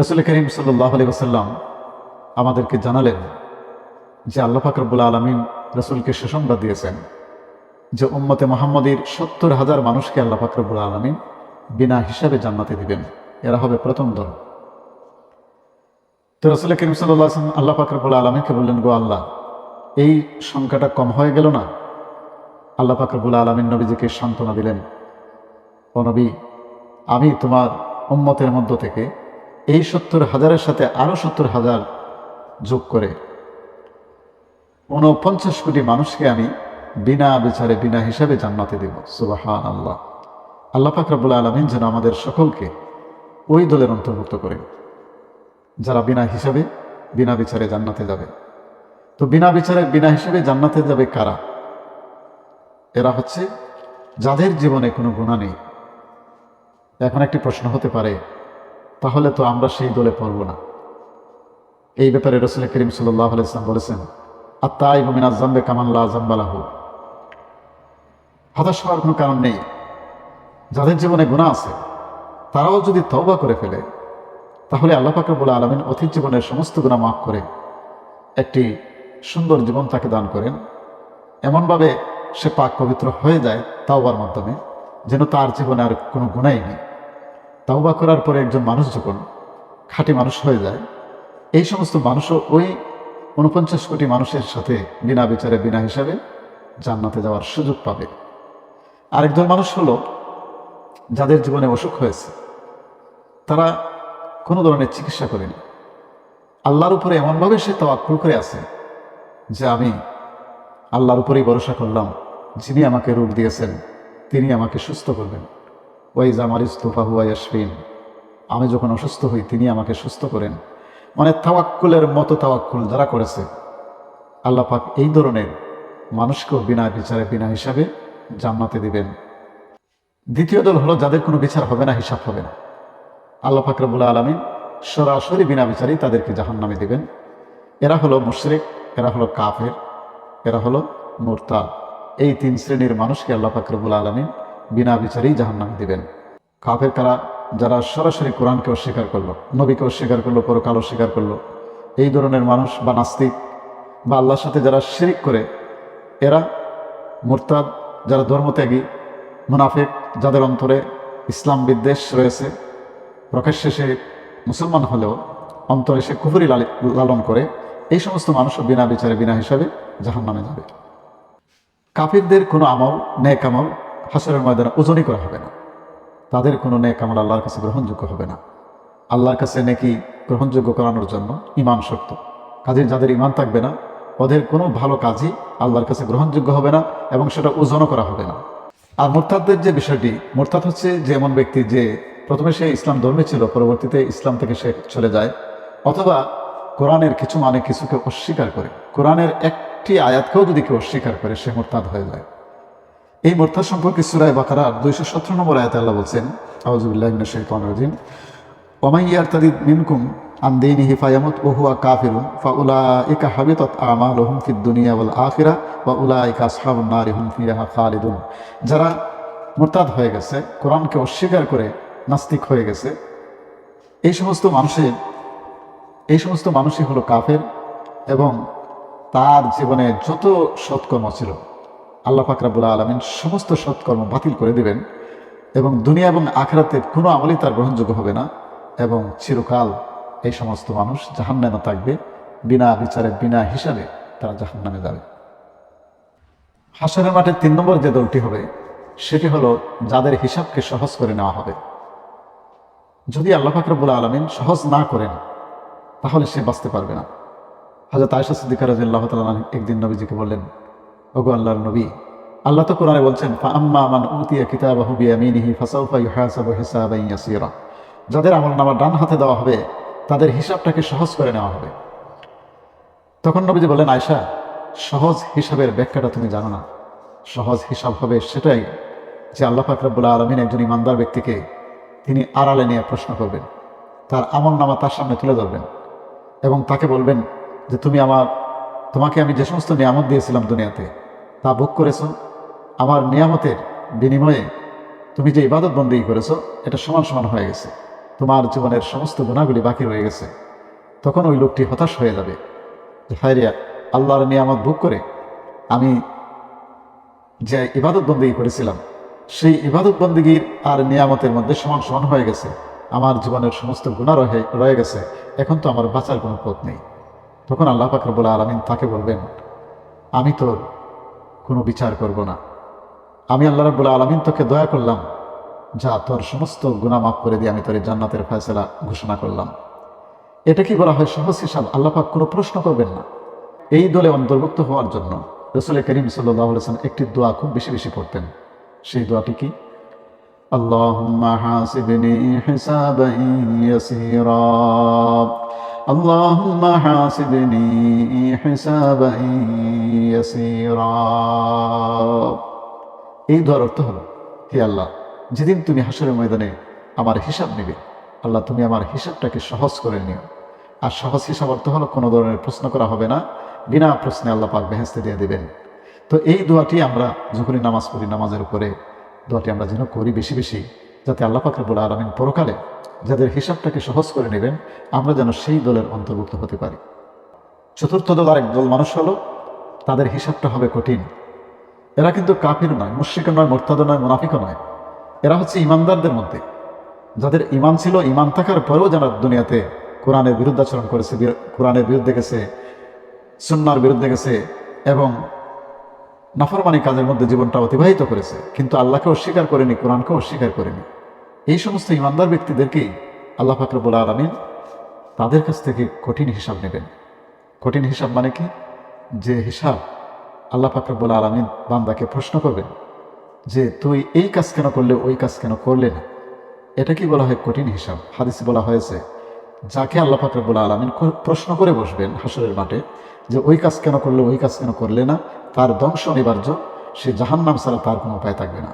রসুল করিম সাল্লাহ আলী ওসাল্লাম আমাদেরকে জানালেন যে আল্লাহ ফাকরবুল আলমিন রসুলকে সুসংবাদ দিয়েছেন যে উম্মতে মোহাম্মদীর সত্তর হাজার মানুষকে আল্লাহ ফাকরবুল আলমিন বিনা হিসাবে জান্নাতে দিবেন। এরা হবে প্রথম দল। তো রসুল করিম সাল্লাহ আল্লাহ ফাকরবুল আলমীকে বললেন, গো আল্লাহ, এই সংখ্যাটা কম হয়ে গেল না? আল্লাহ ফাকরবুল আলমিন নবীজিকে সান্ত্বনা দিলেন, ও নবী, আমি তোমার উম্মতের মধ্য থেকে এই সত্তর হাজারের সাথে আরও সত্তর হাজার যোগ করে উনপঞ্চাশ কোটি মানুষকে আমি বিনা বিচারে, বিনা হিসাবে জান্নাতে দেব। সুবাহান আল্লাহ আল্লাহ ফাকরাবুল আলমিন যেন আমাদের সকলকে ওই দলের অন্তর্ভুক্ত করেন, যারা বিনা হিসাবে, বিনা বিচারে জান্নাতে যাবে। তো বিনা বিচারে, বিনা হিসাবে জান্নাতে যাবে কারা? এরা হচ্ছে যাদের জীবনে কোনো গুণা নেই। এখন একটি প্রশ্ন হতে পারে তাহলে তো আমরা সেই দলে পড়ব না। এই ব্যাপারে রসুল করিম সাল্লাহ আলাইসলাম বলেছেন আত্মাই বমিন আজাম্বে কামাল্লা আজাম্বালাহ হতাশ হওয়ার কোনো কারণ নেই। যাদের জীবনে গুণা আছে, তারাও যদি তওবা করে ফেলে, তাহলে আল্লাহ বলে আলমিন অতীত জীবনের সমস্ত গুণা মাফ করে একটি সুন্দর জীবন তাকে দান করেন। এমনভাবে সে পাক পবিত্র হয়ে যায় তাওবার মাধ্যমে, যেন তার জীবনে আর কোনো গুণাই নেই। তাওবা করার পরে একজন মানুষ যখন খাঁটি মানুষ হয়ে যায়, এই সমস্ত মানুষও ওই উনপঞ্চাশ কোটি মানুষের সাথে বিনা বিচারে, বিনা হিসাবে জান্নাতে যাওয়ার সুযোগ পাবে। আরেকজন মানুষ হলো, যাদের জীবনে অসুখ হয়েছে, তারা কোনো ধরনের চিকিৎসা করেনি। আল্লাহর উপরে এমনভাবে সে তাওয়াক্কুল করে আছে যে, আমি আল্লাহর উপরেই ভরসা করলাম, যিনি আমাকে রোগ দিয়েছেন, তিনি আমাকে সুস্থ করবেন। ওই জামারিস তোফা হুয়া ইয়াসফিন আমি যখন অসুস্থ হই, তিনি আমাকে সুস্থ করেন। মানে তাওয়াক্কুলের মতো তাওয়াক্কুল যারা করেছে। আল্লাহ পাক এই ধরনের মানুষকেও বিনা বিচারে, বিনা হিসাবে জান্নাতে দিবেন। দ্বিতীয় দল হলো, যাদের কোনো বিচার হবে না, হিসাব হবে না। আল্লাহ ফাকরাবুল আলমিন সরাসরি বিনা বিচারেই তাদেরকে জাহান নামে দিবেন। এরা হলো মুশরিক, এরা হলো কাফের, এরা হলো মোরতা এই তিন শ্রেণির মানুষকে আল্লাহ ফাকরাবুল আলমিন বিনা বিচারেই জাহান নামে দিবেন। কাফের কারা যারা সরাসরি কোরআনকে অস্বীকার করল, নবীকে অস্বীকার করল, পরকাল অস্বীকার করল, এই ধরনের মানুষ বা নাস্তিক বা আল্লাহর সাথে যারা শিরিক করে, এরা মোরতাদ, যারা ধর্মত্যাগী, মুনাফিক, যাদের অন্তরে ইসলাম বিদ্বেষ রয়েছে, প্রকাশ্যে সে মুসলমান হলেও অন্তরে সে কুফুরি লালন করে, এই সমস্ত মানুষও বিনা বিচারে, বিনা হিসাবে জাহান নামে যাবে। কাফিরদের কোনো আমল, নেক আমল হাসরের ময়দানে ওজনই করা হবে না। তাদের কোনো নেক আমল আল্লাহর কাছে গ্রহণযোগ্য হবে না। আল্লাহর কাছে নেকি গ্রহণযোগ্য করানোর জন্য ইমান শক্ত। কাজে যাদের ইমান থাকবে না, ওদের কোনো ভালো কাজই আল্লাহর কাছে গ্রহণযোগ্য হবে না এবং সেটা ওজনও করা হবে না। আর মোরতাদের যে বিষয়টি, মোরতাদ হচ্ছে যে এমন ব্যক্তি যে প্রথমে সে ইসলাম ধর্মে ছিল, পরবর্তীতে ইসলাম থেকে সে চলে যায়, অথবা কোরআনের কিছু মানে কিছুকে অস্বীকার করে। কোরআনের একটি আয়াতকেও যদি কেউ অস্বীকার করে, সে মোরতাদ হয়ে যায়। এই মোরতাদ সম্পর্কে সুরায় বাকারার দুইশো সতেরো নম্বর আয়াতে আল্লাহ বলছেন আউজুবিল্লাহ শৈতান রাজিম। ওমাই ইয়ারতাদিদ মিনকুম আন দীনিহি ফায়ামুত ওয়া হুয়া কাফিরুন, ফাউলাইকা হাবিতাত আমালুহুম ফিদ দুনিয়া ওয়াল আখিরা, ওয়া উলাইকা আসহাবুন নারি হুম ফিহা খালিদুন। যারা মুরতাদ হয়ে গেছে, কোরআনকে অস্বীকার করে নাস্তিক হয়ে গেছে, এই সমস্ত মানুষের এই সমস্ত মানুষই হলো কাফের এবং তার জীবনে যত সৎকর্ম ছিল আল্লাহ ফাকরাবুল আলমিন সমস্ত সৎকর্ম বাতিল করে দিবেন এবং দুনিয়া এবং আখরাতের কোনো আমলই তার গ্রহণযোগ্য হবে না এবং চিরকাল এই সমস্ত মানুষ জাহান্নামে থাকবে, বিনা বিচারে, বিনা হিসাবে তারা জাহান্নামে যাবে। হাসরের মাঠে তিন নম্বর যে দলটি হবে, সেটি হলো যাদের হিসাবকে সহজ করে নেওয়া হবে। যদি আল্লাহ ফাকরবুল আলমিন সহজ না করেন, তাহলে সে বাঁচতে পারবে না। হাজরত আয়সা সিদ্দিকা রাজিয়াল্লাহ তাআলা একদিন নবীজিকে বললেন ওগো আল্লাহর নবী, আল্লাহ তো কোরআনে বলছেন যাদের আমল নামা ডান হাতে দেওয়া হবে, তাদের হিসাবটাকে সহজ করে নেওয়া হবে। তখন নবীজি বলেন আয়সা সহজ হিসাবের ব্যাখ্যাটা তুমি জানো না। সহজ হিসাব হবে সেটাই যে আল্লাহ ফাকরাবুল্লাহ আলমিন একজন ইমানদার ব্যক্তিকে তিনি আড়ালে নিয়ে প্রশ্ন করবেন। তার আমল নামা তার সামনে তুলে ধরবেন এবং তাকে বলবেন যে, তুমি আমার তোমাকে আমি যে সমস্ত নিয়ামত দিয়েছিলাম দুনিয়াতে, তা ভোগ করেছ? আমার নিয়ামতের বিনিময়ে তুমি যে ইবাদত বন্দী করেছ, এটা সমান সমান হয়ে গেছে। তোমার জীবনের সমস্ত গুণাগুলি বাকি রয়ে গেছে। তখন ওই লোকটি হতাশ হয়ে যাবে। যে হায়রিয়া আল্লাহর নিয়ামত ভোগ করে আমি যে ইবাদত বন্দী করেছিলাম, সেই ইবাদত বন্দীগীর আর নিয়ামতের মধ্যে সমান সমান হয়ে গেছে। আমার জীবনের সমস্ত গুণা রয়ে রয়ে গেছে। এখন তো আমার বাঁচার কোনো পথ নেই। তখন আল্লাহ পাকর বলে আলামিন তাকে বলবেন আমি তোর কোনো বিচার করব না আমি আল্লাহ রাবুল্লাহ আলমিন তোকে দয়া করলাম যা তোর সমস্ত গুণা মাফ করে দিয়ে আমি তোর এই জান্নাতের ফয়সলা ঘোষণা করলাম এটা কি বলা হয় সহজ হিসাব আল্লাপাক কোনো প্রশ্ন করবেন না এই দলে অন্তর্ভুক্ত হওয়ার জন্য রসুল করিম সাল্লাম একটি দোয়া খুব বেশি বেশি পড়তেন সেই দোয়াটি কি اللهم حاسبني حسابا يسيرا اللهم حاسبني حسابا يسيرا এই দোয়ার অর্থ হলো হে আল্লাহ যেদিন তুমি হাসরের ময়দানে আমার হিসাব নেবে আল্লাহ তুমি আমার হিসাবটাকে সহজ করে নিও আর সহজ হিসাব অর্থ হলো কোনো ধরনের প্রশ্ন করা হবে না বিনা প্রশ্নে আল্লাহ পাক বেহেস্তে দিয়ে দেবেন তো এই দোয়াটি আমরা যখনই নামাজ পড়ি নামাজের উপরে দোয়াটি আমরা যেন করি বেশি বেশি যাতে আল্লাহ পাকের বলে আরামিন পরকালে যাদের হিসাবটাকে সহজ করে নেবেন, আমরা যেন সেই দলের অন্তর্ভুক্ত হতে পারি। চতুর্থ দল আরেক দল মানুষ হলো, তাদের হিসাবটা হবে কঠিন। এরা কিন্তু কাফির নয়, মুশ্রিক নয়, মোরতাদ নয়, মুনাফিকও নয়। এরা হচ্ছে ইমানদারদের মধ্যে। যাদের ইমান ছিল ইমান থাকার পরেও যারা দুনিয়াতে কোরআনের বিরুদ্ধাচরণ করেছে কোরআনের বিরুদ্ধে গেছে, সুন্নার বিরুদ্ধে গেছে এবং নাফরমানি কাজের মধ্যে জীবনটা অতিবাহিত করেছে, কিন্তু আল্লাহকে অস্বীকার করেনি কোরআনকে অস্বীকার করেনি। এই সমস্ত ইমানদার ব্যক্তিদেরকেই আল্লাহ ফাকরবুল আলমিন তাদের কাছ থেকে কঠিন হিসাব নেবেন। কঠিন হিসাব মানে কি? যে হিসাব আল্লাহ ফাকরবুল আলমিন বান্দাকে প্রশ্ন করবেন যে, তুই এই কাজ কেন করলে, ওই কাজ কেন করলে না? এটা কি বলা হয় কঠিন হিসাব? হাদিসে বলা হয়েছে, যাকে আল্লাহ ফাকরবুল আলমিন প্রশ্ন করে বসবেন হাসরের মাঠে যে, ওই কাজ কেন করলে, ওই কাজ কেন করলে না? তার ধ্বংস অনিবার্য, সে জাহান্নাম ছাড়া তার কোনো উপায় থাকবে না।